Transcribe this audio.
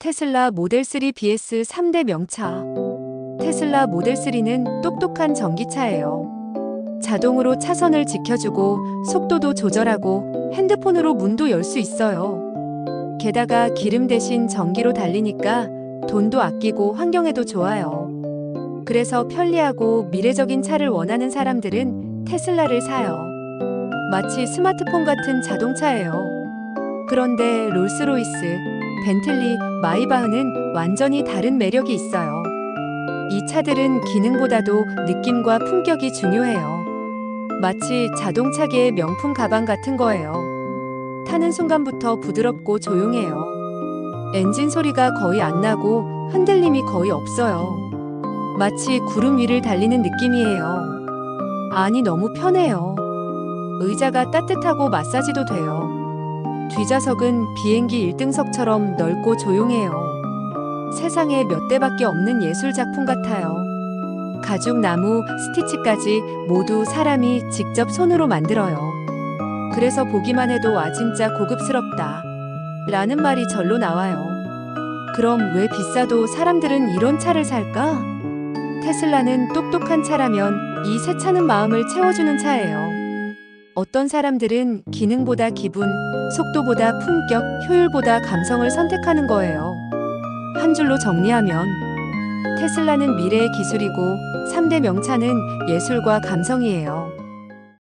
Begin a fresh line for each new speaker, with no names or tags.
테슬라 모델 3 BS 3대 명차. 테슬라 모델 3는 똑똑한 전기차예요. 자동으로 차선을 지켜주고 속도도 조절하고 핸드폰으로 문도 열 수 있어요. 게다가 기름 대신 전기로 달리니까 돈도 아끼고 환경에도 좋아요. 그래서 편리하고 미래적인 차를 원하는 사람들은 테슬라를 사요. 마치 스마트폰 같은 자동차예요. 그런데 롤스로이스, 벤틀리, 마이바흐는 완전히 다른 매력이 있어요. 이 차들은 기능보다도 느낌과 품격이 중요해요. 마치 자동차계의 명품 가방 같은 거예요. 타는 순간부터 부드럽고 조용해요. 엔진 소리가 거의 안 나고 흔들림이 거의 없어요. 마치 구름 위를 달리는 느낌이에요. 아니, 너무 편해요. 의자가 따뜻하고 마사지도 돼요. 뒷좌석은 비행기 1등석처럼 넓고 조용해요. 세상에 몇 대밖에 없는 예술 작품 같아요. 가죽, 나무, 스티치까지 모두 사람이 직접 손으로 만들어요. 그래서 보기만 해도 와 진짜 고급스럽다. 라는 말이 절로 나와요. 그럼 왜 비싸도 사람들은 이런 차를 살까? 테슬라는 똑똑한 차라면 이 새 차는 마음을 채워주는 차예요. 어떤 사람들은 기능보다 기분, 속도보다 품격, 효율보다 감성을 선택하는 거예요. 한 줄로 정리하면 테슬라는 미래의 기술이고 3대 명차는 예술과 감성이에요.